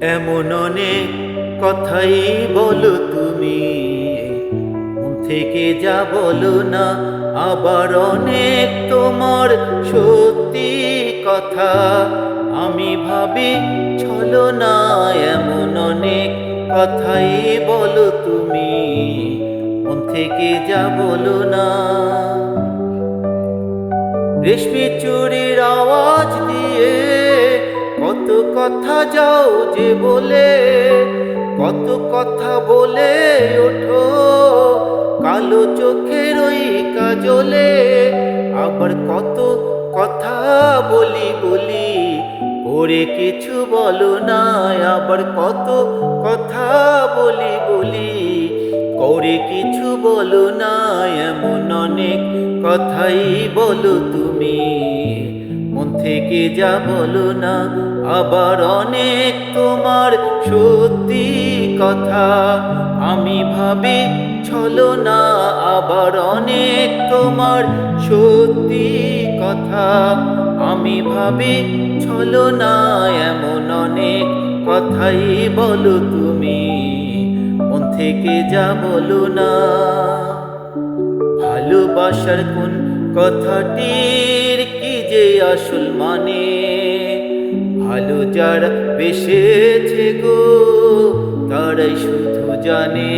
এমন অনেক কথাই বলো তুমি। মন থেকে যা বলো না, আবার অনেক তোমার সত্যি কথা। আমি ভাবি ছলো না, এমন অনেক কথাই বলো তুমি। মন থেকে যা বলো না। রেশমি চুরির আওয়াজ কথা যাও যে বলে, কত কথা বলে ওঠো। কালো চোখের ওই কাজলে আবার কত কথা বলি বলি করে কিছু বলো না, আবার কত কথা বলি বলি করে কিছু বলো না, এমন অনেক কথাই বলো তুমি। থেকে যা বলো না, আবার অনেক তোমার সত্যি কথা। আমি ভাবি ছলো না, আবার অনেক তোমার সত্যি কথা। আমি ভাবি ছলো না, এমন অনেক কথাই বলো তুমি। মন থেকে যা বলো না। ভালোবাসার কোন কথাটির কি যে আসল মানে ভালো যারা বেসেছে গো, তারাই শুধু জানে।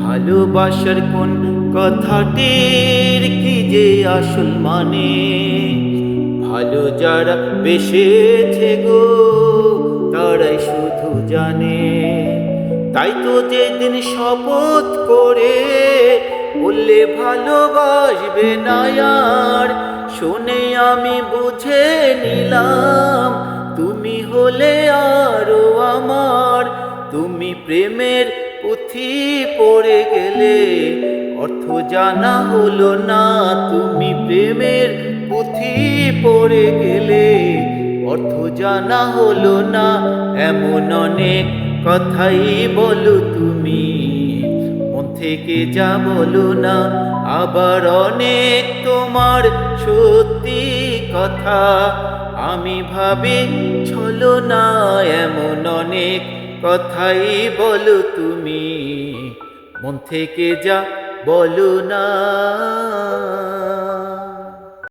ভালোবাসার কোন কথাটির কি যে আসল মানে? ভালো যারা বেসেছে গো, তারাই শুধু জানে। তাই তো যেদিন শপথ করে, বললে ভালোবাসবে না আর আমি বুঝে নিলাম, তুমি হলে আরও আমার। তুমি প্রেমের পুঁথি পড়ে গেলে, অর্থ জানা হলো না। তুমি প্রেমের পুঁথি পড়ে গেলে, অর্থ জানা হলো না। এমন অনেক কথাই বলো তুমি, মন থেকে যা বলো না। আবার অনেক তোমার সত্যি কথা। আমি ভাবি ছলো না এমন অনেক কথাই বলো তুমি। মন থেকে যা বলো না।